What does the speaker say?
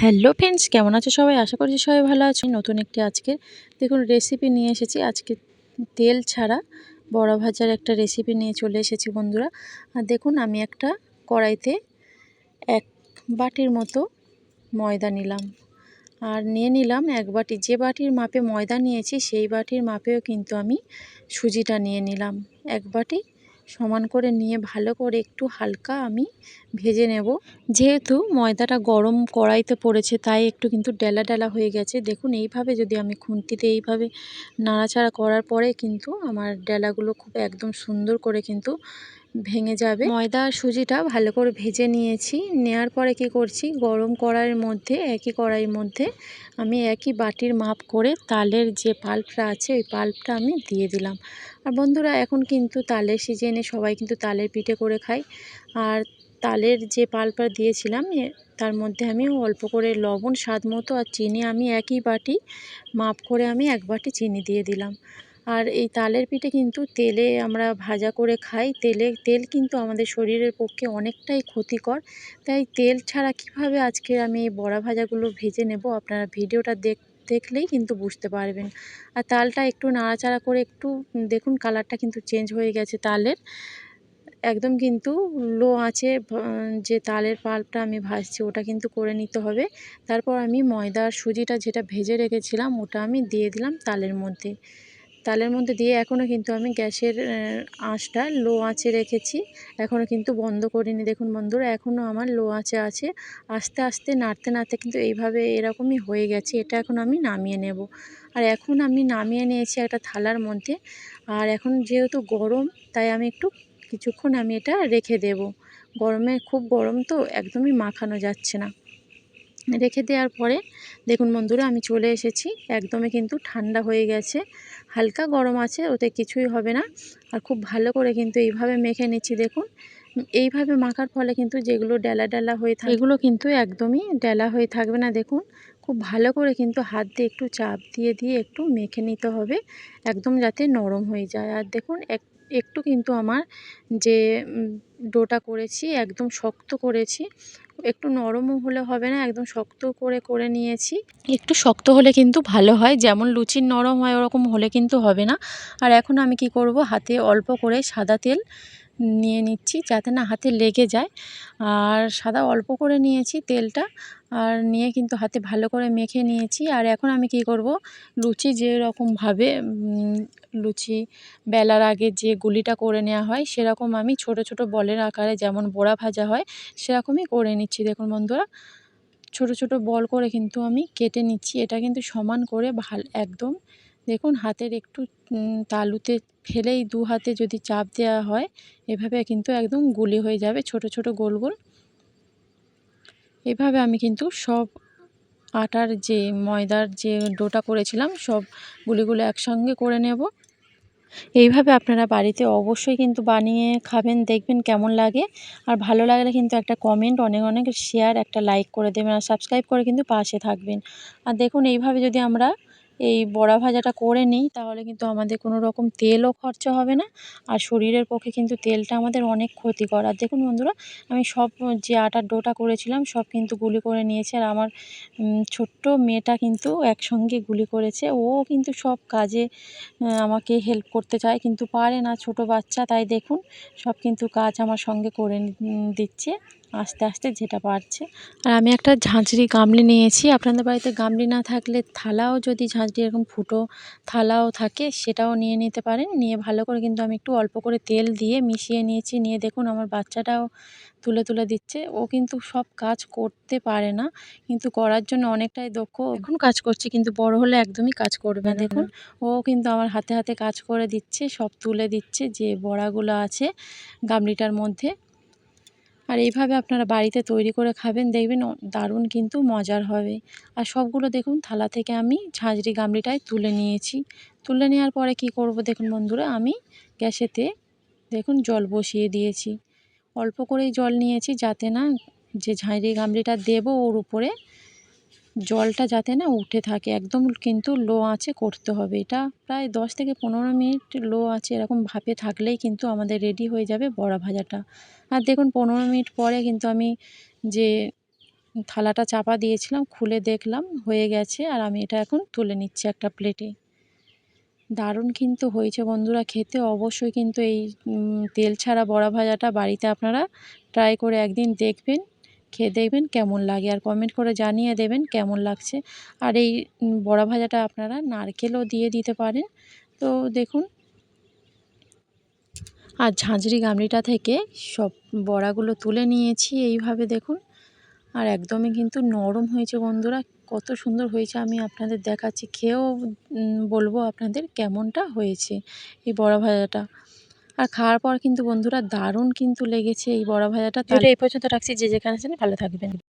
Hello friends কেমন আছো সবাই? আশা করছি সবাই ভালো আছো। নতুন একটি আজকে দেখুন রেসিপি নিয়ে এসেছি। আজকে তেল ছাড়া বড়া ভাজার একটা রেসিপি নিয়ে চলে এসেছি বন্ধুরা। আর দেখুন, আমি একটা কড়াইতে এক বাটির মতো ময়দা নিলাম। আর নিয়ে নিলাম এক বাটি, যে বাটির মাপে ময়দা নিয়েছি, সেই বাটির মাপেও কিন্তু আমি সুজিটা নিয়ে নিলাম। এক বাটি সমান করে নিয়ে ভালো করে একটু হালকা আমি ভেজে নেব। যেহেতু ময়দাটা গরম কড়াইতে পড়েছে, তাই একটু কিন্তু ডেলা ডেলা হয়ে গেছে। দেখুন, এইভাবে যদি আমি খুন্তিতে এইভাবে নাড়াচাড়া করার পরে কিন্তু আমার ডেলাগুলো খুব একদম সুন্দর করে কিন্তু ভেঙে যাবে। ময়দা সুজিটা ভালো করে ভেজে নিয়েছি। নেয়ার পরে কি করছি? গরম কড়াইয়ের মধ্যে, একই কড়াইয়ের মধ্যে আমি একই বাটির মাপ করে তালের যে পাল্পটা আছে, ওই পাল্পটা আমি দিয়ে দিলাম। আর বন্ধুরা, এখন কিন্তু তালের সিজনে সবাই কিন্তু তালের পিঠে করে খায়। আর তালের যে পাল্পটা দিয়েছিলাম তার মধ্যে আমি অল্প করে লবণ, স্বাদ মতো আর চিনি আমি একই বাটি, মাপ করে আমি এক বাটি চিনি দিয়ে দিলাম। আর এই তালের পিঠে কিন্তু তেলে আমরা ভাজা করে খাই। তেলে, তেল কিন্তু আমাদের শরীরের পক্ষে অনেকটাই ক্ষতিকর। তাই তেল ছাড়া কীভাবে আজকে আমি এই বড়া ভাজাগুলো ভেজে নেব, আপনারা ভিডিওটা দেখ দেখলেই কিন্তু বুঝতে পারবেন। আর তালটা একটু নাড়াচাড়া করে একটু দেখুন কালারটা কিন্তু চেঞ্জ হয়ে গেছে তালের। একদম কিন্তু লো আছে যে তালের পাল্পটা আমি ভাজছি ওটা কিন্তু করে নিতে হবে। তারপর আমি ময়দার সুজিটা যেটা ভেজে রেখেছিলাম ওটা আমি দিয়ে দিলাম তালের মধ্যে। তালের মধ্যে দিয়ে এখনও কিন্তু আমি গ্যাসের আঁচটা লো আঁচে রেখেছি। এখনও কিন্তু বন্ধ করিনি। দেখুন বন্ধুরা এখনও আমার লো আঁচে আছে। আস্তে আস্তে নাড়তে নাড়তে কিন্তু এইভাবে এরকমই হয়ে গেছে। এটা এখন আমি নামিয়ে নেব। আর এখন আমি নামিয়ে নিয়েছি একটা থালার মধ্যে। আর এখন যেহেতু গরম, তাই আমি একটু কিছুক্ষণ আমি এটা রেখে দেব। গরমে খুব গরম তো একদমই মাখানো যাচ্ছে না। রেখে দেওয়ার পরে, দেখুন বন্ধুরা, আমি চলে এসেছি। একদমই কিন্তু ঠান্ডা হয়ে গেছে। হালকা গরম আছে, ওতে কিছুই হবে না। আর খুব ভালো করে কিন্তু এইভাবে মেখে নিচ্ছি, দেখুন। এইভাবে মাখার ফলে কিন্তু যেগুলো ডেলা ডেলা হয়ে থাকে, এগুলো কিন্তু একদমই ডেলা হয়ে থাকবে না, দেখুন। খুব ভালো করে কিন্তু হাত দিয়ে একটু চাপ দিয়ে দিয়ে একটু মেখে নিতে হবে, একদম যাতে নরম হয়ে যায়। আর দেখুন, এক একটু কিন্তু আমার যে ডোটা করেছি একদম শক্ত করেছি। একটু নরমও হলে হবে না, একদম শক্ত করে করে নিয়েছি। একটু শক্ত হলে কিন্তু ভালো হয়, যেমন লুচির নরম হয় ওরকম হলে কিন্তু হবে না। আর এখন আমি কি করব, হাতে অল্প করে সাদা তেল নিয়ে নিচ্ছি যাতে না হাতে লেগে যায়। আর সাদা অল্প করে নিয়েছি তেলটা। আর নিয়ে কিন্তু হাতে ভালো করে মেখে নিয়েছি। আর এখন আমি কি করব? লুচি যেরকমভাবে লুচি বেলার আগে যে গুলিটা করে নেওয়া হয়, সেরকম আমি ছোট ছোট বলের আকারে যেমন বড়া ভাজা হয়, সেরকমই করে নিচ্ছি। দেখুন বন্ধুরা, ছোট ছোট বল করে কিন্তু আমি কেটে নিচ্ছি। এটা কিন্তু সমান করে ভালো, একদম দেখুন, হাতের একটু তালুতে ফেলেই দু হাতে যদি চাপ দেওয়া হয়, এভাবে কিন্তু একদম গুলি হয়ে যাবে, ছোট ছোট গোল গোল। এভাবে আমি কিন্তু সব আটার যে ময়দার যে ডোটা করেছিলাম, সব গুলিগুলো একসঙ্গে করে নেব। এইভাবে আপনারা বাড়িতে অবশ্যই কিন্তু বানিয়ে খাবেন, দেখবেন কেমন লাগে। আর ভালো লাগলে কিন্তু একটা কমেন্ট অনেক অনেক শেয়ার একটা লাইক করে দেবেন। আর সাবস্ক্রাইব করে কিন্তু পাশে থাকবেন। আর দেখুন, এইভাবে যদি আমরা এই বড়া ভাজাটা করে নিই, তাহলে কিন্তু আমাদের কোনো রকম তেলও খরচা হবে না। আর শরীরের পক্ষে কিন্তু তেলটা আমাদের অনেক ক্ষতিকর। আর দেখুন বন্ধুরা, আমি সব যে আটার ডোটা করেছিলাম, সব কিন্তু গুলি করে নিয়েছি। আর আমার ছোট্ট মেয়েটা কিন্তু একসঙ্গে গুলি করেছে। ও কিন্তু সব কাজে আমাকে হেল্প করতে চায়, কিন্তু পারে না। ছোট বাচ্চা, তাই দেখুন, সব কিন্তু কাজ আমার সঙ্গে করে দিচ্ছে। আস্তে আস্তে যেটা পারছে। আর আমি একটা ঝাঁঝরি গামলি নিয়েছি। আপনাদের বাড়িতে গামলি না থাকলে থালাও যদি ঝাঁঝরি এরকম ফুটো থালাও থাকে, সেটাও নিয়ে নিতে পারেন। নিয়ে ভালো করে কিন্তু আমি একটু অল্প করে তেল দিয়ে মিশিয়ে নিয়েছি। নিয়ে দেখুন আমার বাচ্চাটাও তুলে তুলে দিচ্ছে। ও কিন্তু সব কাজ করতে পারে না, কিন্তু করার জন্য অনেকটাই দক্ষ। এখন কাজ করছে, কিন্তু বড় হলে একদমই কাজ করবে না। দেখুন, ও কিন্তু আমার হাতে হাতে কাজ করে দিচ্ছে, সব তুলে দিচ্ছে, যে বড়াগুলো আছে গামলিটার মধ্যে। আর এইভাবে আপনারা বাড়িতে তৈরি করে খাবেন, দেখবেন দারুণ কিন্তু মজার হবে। আর সবগুলো দেখুন, থালা থেকে আমি ঝাঁঝরি গামলিটায় তুলে নিয়েছি। তুলে নেওয়ার পরে কি করব দেখুন বন্ধুরা, আমি গ্যাসেতে দেখুন জল বসিয়ে দিয়েছি। অল্প করেই জল নিয়েছি যাতে না যে ঝাঁঝরি গামলিটা দেবো ওর উপরে জলটা যাতে না উঠে থাকে, একদম কিন্তু লো আঁচে করতে হবে। এটা প্রায় দশ থেকে পনেরো মিনিট লো আছে এরকম ভাপে থাকলেই কিন্তু আমাদের রেডি হয়ে যাবে বড়া ভাজাটা। আর দেখুন, পনেরো মিনিট পরে কিন্তু আমি যে থালাটা চাপা দিয়েছিলাম, খুলে দেখলাম, হয়ে গেছে। আর আমি এটা এখন তুলে নিচ্ছি একটা প্লেটে দারুণ কিন্তু হয়েছে বন্ধুরা, খেতে অবশ্যই কিন্তু এই তেল ছাড়া বড়া ভাজাটা বাড়িতে আপনারা ট্রাই করে একদিন দেখবেন। খেয়ে দেখবেন কেমন লাগে আর কমেন্ট করে জানিয়ে দেবেন কেমন লাগছে। আর এই বড়া ভাজাটা আপনারা নারকেলও দিয়ে দিতে পারেন। তো দেখুন। আর ঝাঁঝরি গামলিটা থেকে সব বড়াগুলো তুলে নিয়েছি এইভাবে দেখুন। আর একদমই কিন্তু নরম হয়েছে বন্ধুরা, কত সুন্দর হয়েছে। আমি আপনাদের দেখাচ্ছি, খেয়েও বলব আপনাদের কেমনটা হয়েছে এই বড়া ভাজাটা। আর খাওয়ার পর কিন্তু বন্ধুরা দারুণ কিন্তু লেগেছে এই বড়া ভাজাটা এই পর্যন্ত রাখছি, যে যেখানে আছেন ভালো থাকবেন।